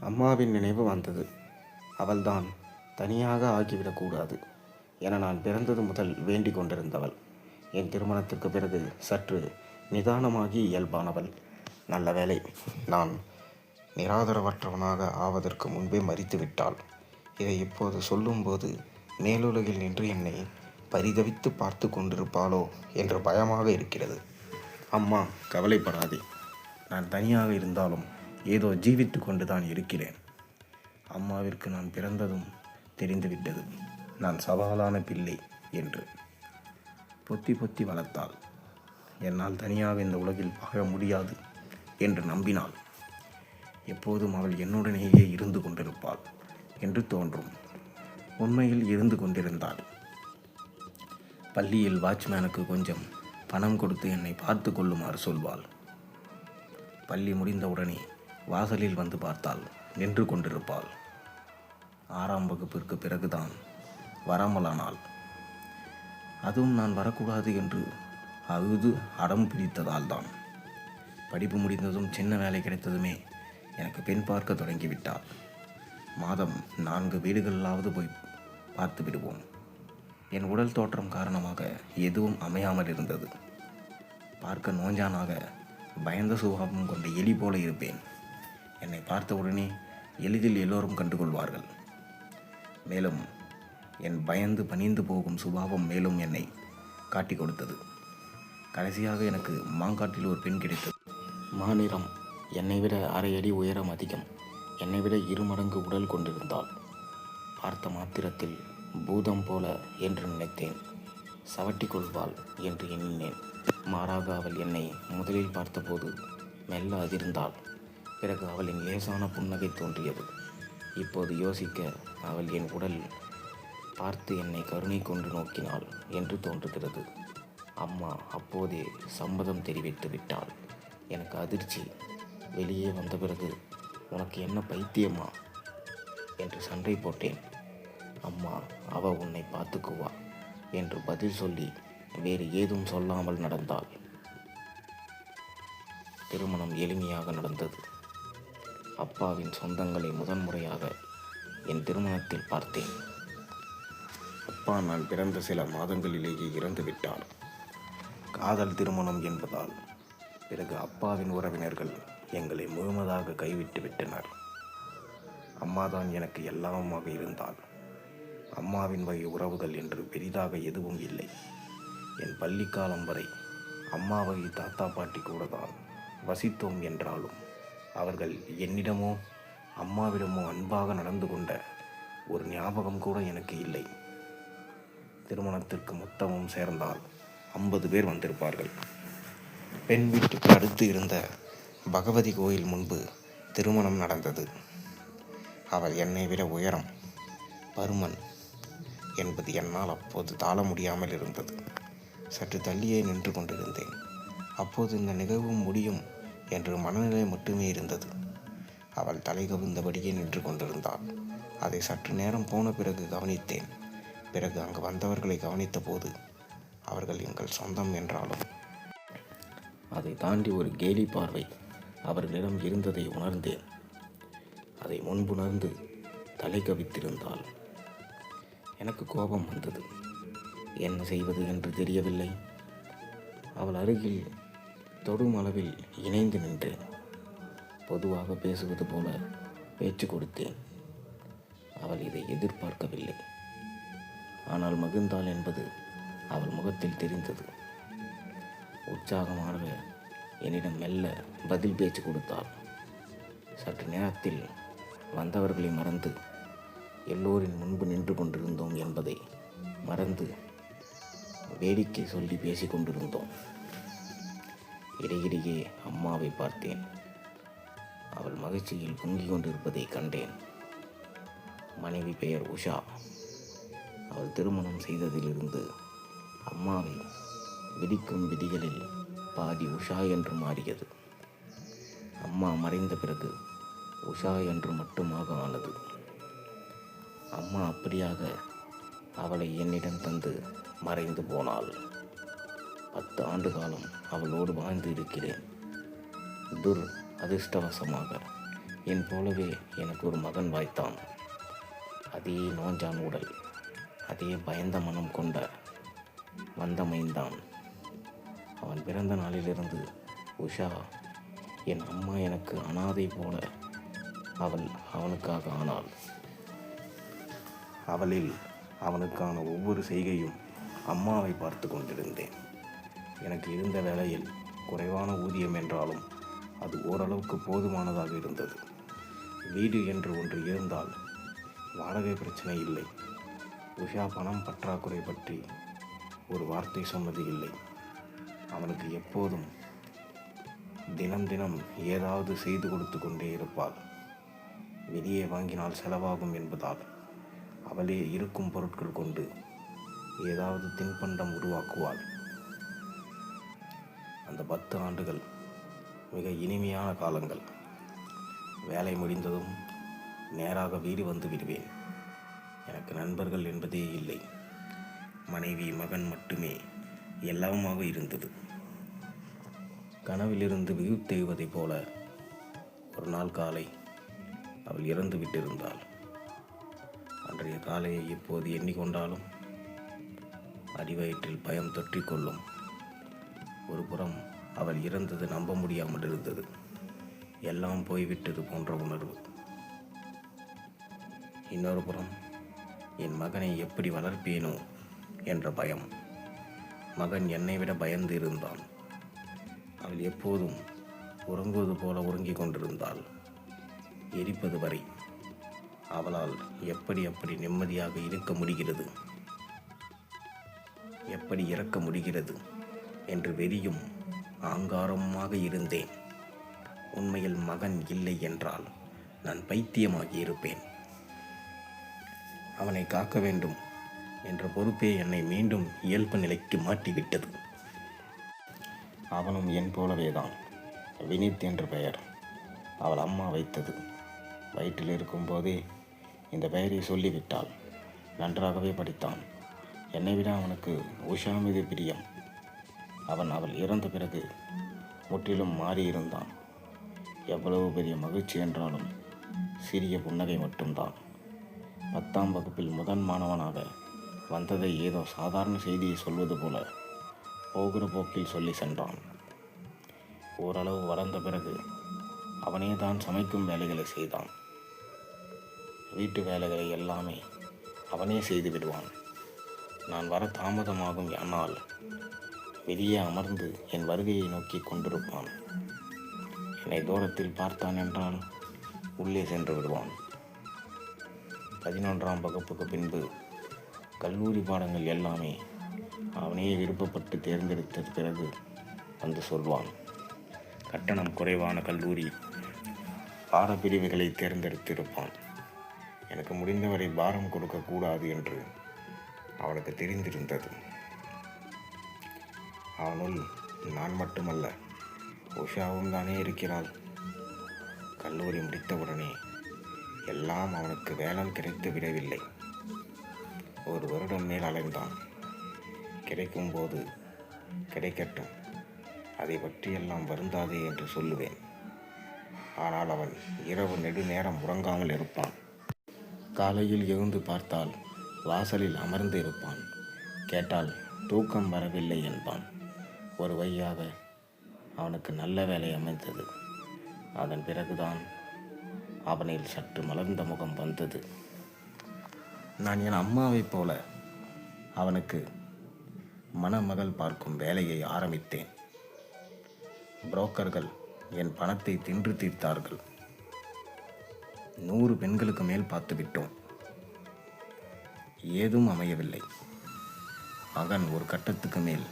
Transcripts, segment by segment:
அம்மாவின் நினைவு வந்தது. அவள்தான் தனியாக ஆகிவிடக்கூடாது என நான் பிறந்தது முதல் வேண்டிக் கொண்டிருந்தவள். என் திருமணத்திற்கு பிறகு சற்று நிதானமாகி இயல்பானவள். நல்ல வேளை நான் நிராதரவற்றவனாக ஆவதற்கு முன்பே மறித்து விட்டாள் இதை இப்போது சொல்லும்போது மேலுலகில் நின்று என்னை பரிதவித்து பார்த்து கொண்டிருப்பாளோ என்று பயமாக இருக்கிறது. அம்மா கவலைப்படாதே. நான் தனியாக இருந்தாலும் ஏதோ ஜீவித்து கொண்டு தான் இருக்கிறேன். அம்மாவிற்கு நான் பிறந்ததும் தெரிந்துவிட்டது. நான் சவாலான பிள்ளை என்று. பொத்தி பொத்தி வளர்த்தாள். என்னால் தனியாக இந்த உலகில் வாழ முடியாது என்று நம்பினாள். எப்போதும் அவள் என்னுடனேயே இருந்து கொண்டிருப்பாள் என்று தோன்றும். உண்மையில் இருந்து கொண்டிருந்தாள். பள்ளியில் வாட்ச்மேனுக்கு கொஞ்சம் பணம் கொடுத்து என்னை பார்த்து கொள்ளுமாறு சொல்வாள். பள்ளி முடிந்தவுடனே வாசலில் வந்து பார்த்தால் நின்று கொண்டிருப்பாள். ஆறாம் வகுப்பிற்கு பிறகுதான் வராமலானாள். அதுவும் நான் வரக்கூடாது என்று அழுது அடம் பிடித்ததால் தான் படிப்பு முடிந்ததும் சின்ன வேலை கிடைத்ததுமே எனக்கு பெண் பார்க்க தொடங்கிவிட்டாள். மாதம் நான்கு வீடுகளிலாவது போய் பார்த்து விடுவோம். என் உடல் தோற்றம் காரணமாக எதுவும் அமையாமல் இருந்தது. பார்க்க நோஞ்சானாக பயந்த சுபாவம் கொண்ட எலி போல இருப்பேன். என்னை பார்த்தவுடனே எளிதில் எல்லோரும் கண்டுகொள்வார்கள். மேலும் என் பயந்து பணிந்து போகும் சுபாவம் மேலும் என்னை காட்டிக் கொடுத்தது. கடைசியாக எனக்கு மாங்காட்டில் ஒரு பெண் கிடைத்தது. மாநிலம் என்னை விட அரை அடி உயரம் அதிகம். என்னை விட இரு மடங்கு உடல் கொண்டிருந்தாள். பார்த்த மாத்திரத்தில் பூதம் போல என்று நினைத்தேன். சவட்டி கொள்வாள் என்று எண்ணினேன். மாறாக அவள் என்னை முதலில் பார்த்தபோது மெல்ல அதிர்ந்தாள். பிறகு அவளின் லேசான புன்னகை தோன்றியது. இப்போது யோசிக்க அவள் என் உடல் பார்த்து என்னை கருணை கொண்டு நோக்கினாள் என்று தோன்றுகிறது. அம்மா அப்போதே சம்மதம் தெரிவித்து விட்டாள். எனக்கு அதிர்ச்சி. வெளியே வந்த பிறகு உனக்கு என்ன பைத்தியமா? என்று சண்டை போட்டேன். அம்மா அவ உன்னை பார்த்துக்குவா என்று பதில் சொல்லி வேறு ஏதும் சொல்லாமல் நடந்தாள். திருமணம் எளிமையாக நடந்தது. அப்பாவின் சொந்தங்களை முதன்முறையாக என் திருமணத்தில் பார்த்தேன். அப்பா நான் பிறந்த சில மாதங்களிலேயே இறந்து விட்டார். காதல் திருமணம் என்பதால் பிறகு அப்பாவின் உறவினர்கள் எங்களை முழுமதாக கைவிட்டு விட்டனர். அம்மாதான் எனக்கு எல்லாமாக இருந்தால் அம்மாவின் வகை உறவுகள் என்று பெரிதாக எதுவும் இல்லை. என் பள்ளிக்காலம் வரை அம்மா வகை தாத்தா பாட்டி கூட தான் வசித்தோம் என்றாலும் அவர்கள் என்னிடமோ அம்மாவிடமோ அன்பாக நடந்து கொண்ட ஒரு ஞாபகம் கூட எனக்கு இல்லை. திருமணத்திற்கு மொத்தமும் சேர்ந்தால் ஐம்பது பேர் வந்திருப்பார்கள். பெண் வீட்டுக்கு அடுத்து இருந்த பகவதி கோயில் முன்பு திருமணம் நடந்தது. அவள் என்னை விட உயரம் பருமன் என்பது என்னால் அப்போது தாழ முடியாமல் இருந்தது. சற்று தள்ளியே நின்று கொண்டிருந்தேன். அப்போது இந்த நிகழ்வு முடியும் என்று மனநிலை மட்டுமே இருந்தது. அவள் தலை கவிழ்ந்தபடியே நின்று கொண்டிருந்தாள். அதை சற்று நேரம் போன பிறகு கவனித்தேன். பிறகு அங்கு வந்தவர்களை கவனித்த போது அவர்கள் எங்கள் சொந்தம் என்றாலும். அதை தாண்டி ஒரு கேலி பார்வை அவர்களிடம் இருந்ததை உணர்ந்தேன். அதை முன்புணர்ந்து தலை கவித்திருந்தாள். எனக்கு கோபம் வந்தது. என்ன செய்வது என்று தெரியவில்லை. அவள் அருகில் தொடும் அளவில் இணைந்து நின்றேன் பொதுவாக பேசுவது போல பேச்சு கொடுத்தேன். அவள் இதை எதிர்பார்க்கவில்லை. ஆனால் மகிழ்ந்தாள் என்பது அவள் முகத்தில் தெரிந்தது. உற்சாகமாக என்னிடம் மெல்ல பதில் பேச்சு கொடுத்தாள். சற்று நேரத்தில் வந்தவர்களை மறந்து எல்லோரின் முன்பு நின்று கொண்டிருந்தோம் என்பதை மறந்து வேடிக்கை சொல்லி பேசிக்கொண்டிருந்தோம் இடையிடையே அம்மாவை பார்த்தேன். அவள் மகிழ்ச்சியில் பொங்கிக் கொண்டிருப்பதை கண்டேன். மனைவி பெயர் உஷா. அவள் திருமணம் செய்ததிலிருந்து அம்மாவை விதிக்கும் விதிகளில் பாதி உஷா என்று மாறியது. அம்மா மறைந்த பிறகு உஷா என்று மட்டுமாக ஆனது. அம்மா அப்படியாக அவளை என்னிடம் தந்து மறைந்து போனாள். பத்து ஆண்டு காலம் அவளோடு வாழ்ந்து இருக்கிறேன். துர் அதிர்ஷ்டவசமாக என் போலவே எனக்கு ஒரு மகன் வாய்த்தான். அதே நோஞ்சான் உடல் அதே பயந்த மனம் கொண்ட வந்தமைந்தான். அவன் பிறந்த நாளிலிருந்து உஷா என் அம்மா எனக்கு அனாதை போல அவள் அவனுக்காக ஆனாள். அவளில் அவனுக்கான ஒவ்வொரு செய்கையும் அம்மாவை பார்த்து கொண்டிருந்தேன். எனக்கு இருந்த வேலையில் குறைவான ஊதியம் என்றாலும் அது ஓரளவுக்கு போதுமானதாக இருந்தது. வீடு என்று ஒன்று இருந்தால் வாடகை பிரச்சனை இல்லை. உஷா பணம் பற்றாக்குறை பற்றி ஒரு வார்த்தை சொன்னது இல்லை. அவனுக்கு எப்போதும் தினம் தினம் ஏதாவது செய்து கொடுத்து கொண்டே இருப்பாள். வெளியே வாங்கினால் செலவாகும் என்பதால் அவளே இருக்கும் பொருட்கள் கொண்டு ஏதாவது தின்பண்டம் உருவாக்குவாள். அந்த பத்து ஆண்டுகள் மிக இனிமையான காலங்கள். வேலை முடிந்ததும் நேராக வீடு வந்து விடுவேன். எனக்கு நண்பர்கள் என்பதே இல்லை. மனைவி மகன் மட்டுமே எல்லாமாக இருந்தது. கனவிலிருந்து வியூ தெய்வதைப் போல ஒரு நாள் காலை அவள் இறந்து விட்டிருந்தாள். அன்றைய காலையை இப்போது எண்ணிக்கொண்டாலும் அடிவயிற்றில் பயம் தொற்றிக்கொள்ளும். ஒரு புறம் அவள் இறந்தது நம்ப முடியாமல் இருந்தது. எல்லாம் போய்விட்டது போன்ற உணர்வு. இன்னொரு புறம் என் மகனை எப்படி வளர்ப்பேனோ? என்ற பயம். மகன் என்னை விட பயந்து இருந்தான். அவள் எப்போதும் உறங்குவது போல உறங்கிக் கொண்டிருந்தாள். எரிப்பது வரை. அவளால் எப்படி அப்படி நிம்மதியாக இருக்க முடிகிறது? எப்படி இறக்க முடிகிறது? என்று வெறியும் ஆங்காரமாக இருந்தேன். உண்மையில் மகன் இல்லை என்றால் நான் பைத்தியமாகி இருப்பேன் அவனை காக்க வேண்டும் என்ற பொறுப்பே என்னை மீண்டும் இயல்பு நிலைக்கு மாட்டிவிட்டது அவனும் என் போலவே தான் வினித் என்ற பெயர் அவள் அம்மா வைத்தது. வயிற்றில் இருக்கும்போதே இந்த பெயரை சொல்லிவிட்டாள். நன்றாகவே படித்தான். என்னை விட அவனுக்கு உஷா மீது பிரியம். அவன் அவள் இறந்த பிறகு முற்றிலும் மாறியிருந்தான். எவ்வளவு பெரிய மகிழ்ச்சி என்றாலும் சிறிய புன்னகை மட்டும்தான். பத்தாம் வகுப்பில் முதன் மாணவனாக வந்ததை ஏதோ சாதாரண செய்தியை சொல்வது போல போகிற போக்கில் சொல்லி சென்றான். ஓரளவு வளர்ந்த பிறகு அவனே தான் சமைக்கும் வேலைகளை செய்தான். வீட்டு வேலைகளை எல்லாமே அவனே செய்து விடுவான். நான் வர தாமதமாகும் ஆனால் வெளியே அமர்ந்து என் வருகையை நோக்கி கொண்டிருப்பான். என்னை தூரத்தில் பார்த்தான் என்றால் உள்ளே சென்று விடுவான். பதினொன்றாம் வகுப்புக்கு பின்பு கல்லூரி பாடங்கள் எல்லாமே அவனே விருப்பப்பட்டு தேர்ந்தெடுத்த பிறகு வந்து சொல்வான். கட்டணம் குறைவான கல்லூரி பாடப்பிரிவுகளை தேர்ந்தெடுத்திருப்பான். எனக்கு முடிந்தவரை பாரம் கொடுக்கக்கூடாது என்று அவளுக்கு தெரிந்திருந்தது. அவனுள் நான் மட்டுமல்ல உஷாவும் தானே இருக்கிறாள். கல்லூரி முடித்தவுடனே எல்லாம் அவனுக்கு வேலம் கிடைத்து விடவில்லை. ஒரு வருடம் மேல் அலைந்தான். கிடைக்கும்போது கிடைக்கட்டும் அதை பற்றியெல்லாம் வருந்தாதே என்று சொல்லுவேன். ஆனால் அவன் இரவு நெடுநேரம் உறங்காமல் இருப்பான். காலையில் எழுந்து பார்த்தால் வாசலில் அமர்ந்து இருப்பான். கேட்டால் தூக்கம் வரவில்லை என்பான். ஒரு வழியாக அவனுக்கு நல்ல வேலை அமைந்தது. அதன் பிறகுதான் அவனில் சற்று மலர்ந்த முகம் வந்தது. நான் என் அம்மாவைப் போல அவனுக்கு மணமகள் பார்க்கும் வேலையை ஆரம்பித்தேன். புரோக்கர்கள் என் பணத்தை தின்று தீர்த்தார்கள். நூறு பெண்களுக்கு மேல் பார்த்து விட்டோம். ஏதும் அமையவில்லை. மகன் ஒரு கட்டத்துக்கு மேல்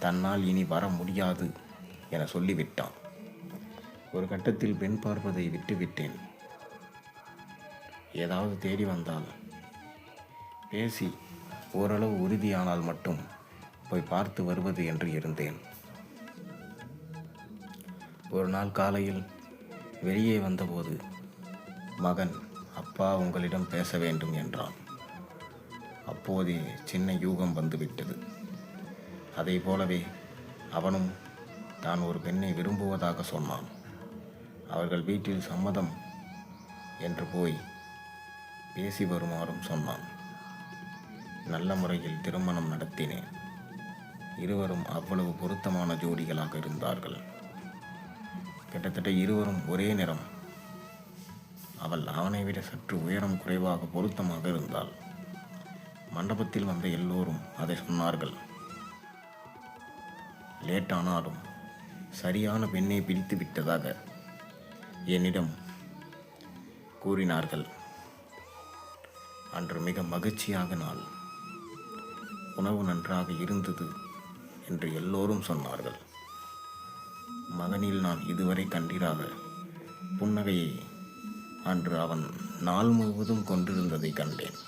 தன்னால் இனி வர முடியாது என சொல்லிவிட்டான். ஒரு கட்டத்தில் பெண் பார்ப்பதை விட்டுவிட்டேன். ஏதாவது தேடி வந்தால். பேசி ஓரளவு உறுதியானால் மட்டும் போய் பார்த்து வருவது என்று இருந்தேன். ஒரு நாள் காலையில் வெளியே வந்தபோது மகன் அப்பா உங்களிடம் பேச வேண்டும் என்றான். அப்போதே சின்ன யூகம் வந்துவிட்டது. அதை போலவே அவனும் தான் ஒரு பெண்ணை விரும்புவதாக சொன்னான். அவர்கள் வீட்டில் சம்மதம் என்று போய் பேசி வருமாறும் சொன்னான். நல்ல முறையில் திருமணம் நடத்தினேன். இருவரும் அவ்வளவு பொருத்தமான ஜோடிகளாக இருந்தார்கள். கிட்டத்தட்ட இருவரும் ஒரே நிறம். அவள் அவனை விட சற்று உயரம் குறைவாக பொருத்தமாக இருந்தாள். மண்டபத்தில் வந்த எல்லோரும் அதை சொன்னார்கள். லேட்டானாலும் சரியான பெண்ணை பிடித்து விட்டதாக என்னிடம் கூறினார்கள். அன்று மிக மகிழ்ச்சியாக நாள். உணவு நன்றாக இருந்தது என்று எல்லோரும் சொன்னார்கள். மகனில் நான் இதுவரை கண்டிராத புன்னகையை அன்று அவன் நாள் முழுவதும் கொண்டிருந்ததை கண்டேன்.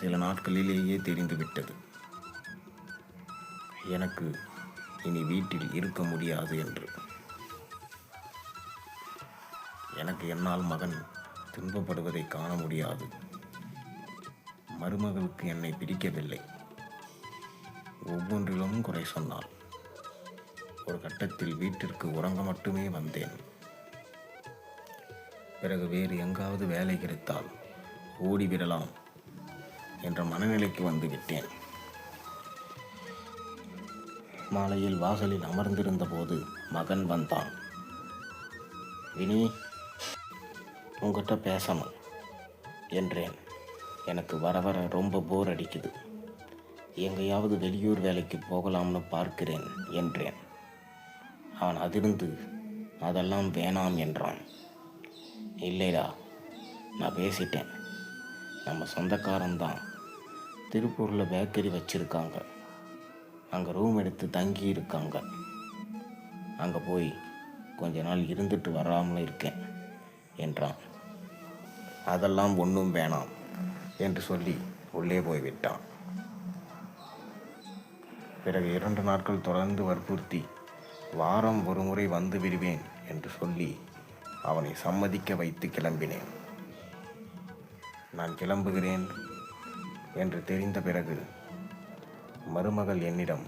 சில நாட்களிலேயே தெரிந்துவிட்டது. எனக்கு இனி வீட்டில் இருக்க முடியாது என்று. எனக்கு என்னால் மகன் துன்பப்படுவதை காண முடியாது. மருமகளுக்கு என்னை பிடிக்கவில்லை. ஒவ்வொன்றிலும் குறை சொன்னாள். ஒரு கட்டத்தில் வீட்டிற்கு உறங்க மட்டுமே வந்தேன். பிறகு வேறு எங்காவது வேலை கிடைத்தால் ஓடிவிடலாம் என்ற மனநிலைக்கு வந்து விட்டேன். மாலையில் வாசலில் அமர்ந்திருந்த போது மகன் வந்தான். வினி உங்ககிட்ட பேசணும் என்றேன். எனக்கு வர வர ரொம்ப போர் அடிக்குது. எங்கேயாவது வெளியூர் வேலைக்கு போகலாம்னு பார்க்கிறேன் என்றேன். அவன் அதிர்ந்து அதெல்லாம் வேணாம் என்றான். இல்லைடா நான் பேசிட்டேன். நம்ம சொந்தக்காரன்தான். திருப்பூரில் பேக்கரி வச்சுருக்காங்க. அங்கே ரூம் எடுத்து தங்கி இருக்காங்க. அங்கே போய் கொஞ்ச நாள் இருந்துட்டு வராமல் இருக்கேன் என்றான். அதெல்லாம் ஒன்றும் வேணாம் என்று சொல்லி உள்ளே போய்விட்டான் பிறகு இரண்டு நாட்கள் தொடர்ந்து வற்புறுத்தி வாரம் ஒரு முறை வந்து விடுவேன் என்று சொல்லி அவனை சம்மதிக்க வைத்து கிளம்பினேன். நான் கிளம்புகிறேன் என்று தெரிந்த பிறகு மருமகள் என்னிடம்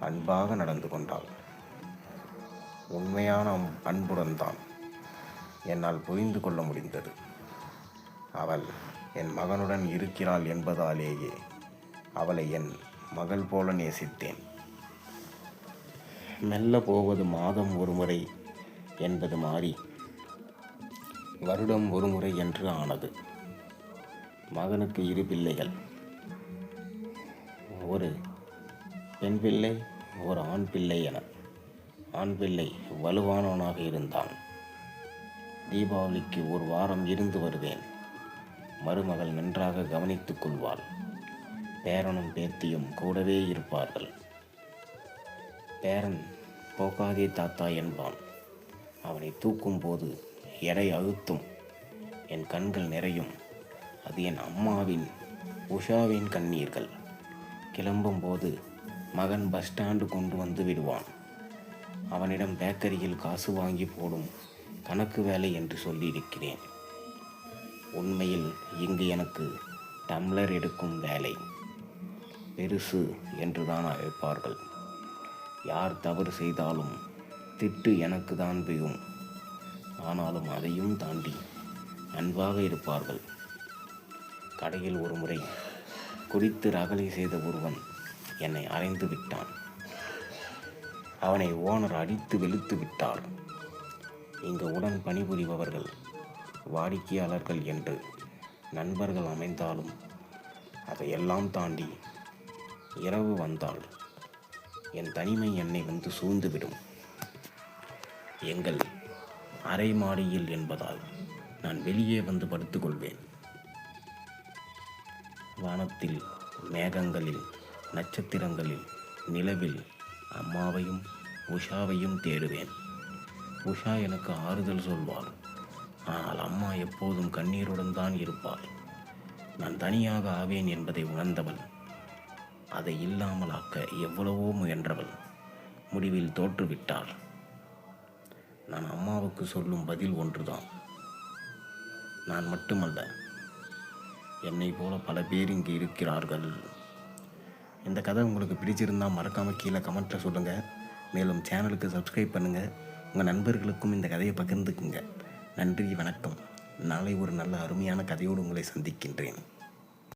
அன்பாக நடந்து கொண்டாள். உண்மையான அன்புடன் தான் என்னால் புரிந்து கொள்ள முடிந்தது. அவள் என் மகனுடன் இருக்கிறாள் என்பதாலேயே அவளை என் மகள் போல நேசித்தேன். மெல்ல போவது மாதம் ஒரு முறை என்பது மாறி வருடம் ஒரு முறை என்று ஆனது. மகனுக்கு இரு பிள்ளைகள். ஒரு பெண் பிள்ளை ஒரு ஆண் பிள்ளை என. ஆண் பிள்ளை வலுவானவனாக இருந்தான். தீபாவளிக்கு ஒரு வாரம் இருந்து வருவேன். மருமகள் நன்றாக கவனித்துக் கொள்வாள். பேரனும் பேத்தியும் கூடவே இருப்பார்கள். பேரன் போகாதே தாத்தா என்பான். அவனை தூக்கும்போது எடை அழுத்தும். என் கண்கள் நிறையும். அது என் அம்மாவின் உஷாவின் கண்ணீர்கள். கிளம்பும்போது மகன் பஸ் ஸ்டாண்டு கொண்டு வந்து விடுவான். அவனிடம் பேக்கரியில் காசு வாங்கி போடும் கணக்கு வேலை என்று சொல்லியிருக்கிறேன். உண்மையில் இங்கு எனக்கு டம்ளர் எடுக்கும் வேலை. பெருசு என்றுதான் அழைப்பார்கள். யார் தவறு செய்தாலும் திட்டு எனக்கு தான் பெய்யும் ஆனாலும் அதையும் தாண்டி அன்பாக இருப்பார்கள். கடையில் ஒரு முறை குறித்து ரகளை செய்த ஒருவன் என்னை அறைந்து விட்டான். அவனை ஓனர் அடித்து வெளுத்து விட்டார். இங்கு உடன் பணிபுரிபவர்கள் வாடிக்கையாளர்கள் என்று நண்பர்கள் அமைந்தாலும் அதையெல்லாம் தாண்டி இரவு வந்தால் என் தனிமை என்னை வந்து சூழ்ந்துவிடும். எங்கள் அரை மாடியில் என்பதால் நான் வெளியே வந்து படுத்துக்கொள்வேன். வானத்தில் மேகங்களில் நட்சத்திரங்களில் நிலவில் அம்மாவையும் உஷாவையும் தேடுவேன். உஷா எனக்கு ஆறுதல் சொல்வாள் ஆனால் அம்மா எப்போதும் கண்ணீருடன் தான் இருப்பாள். நான் தனியாக ஆவேன் என்பதை உணர்ந்தவள். அதை இல்லாமல் ஆக்க எவ்வளவோ முயன்றவள். முடிவில் தோற்றுவிட்டாள். நான் அம்மாவுக்கு சொல்லும் பதில் ஒன்றுதான். நான் மட்டுமல்ல என்னை போல பல பேர் இங்கே இருக்கிறார்கள். இந்த கதை உங்களுக்கு பிடிச்சிருந்தால் மறக்காமல் கீழே கமெண்ட்டில் சொல்லுங்கள் மேலும் சேனலுக்கு சப்ஸ்கிரைப் பண்ணுங்கள் உங்கள் நண்பர்களுக்கும் இந்த கதையை பகிர்ந்துக்குங்க. நன்றி வணக்கம். நாளை ஒரு நல்ல அருமையான கதையோடு உங்களை சந்திக்கின்றேன்.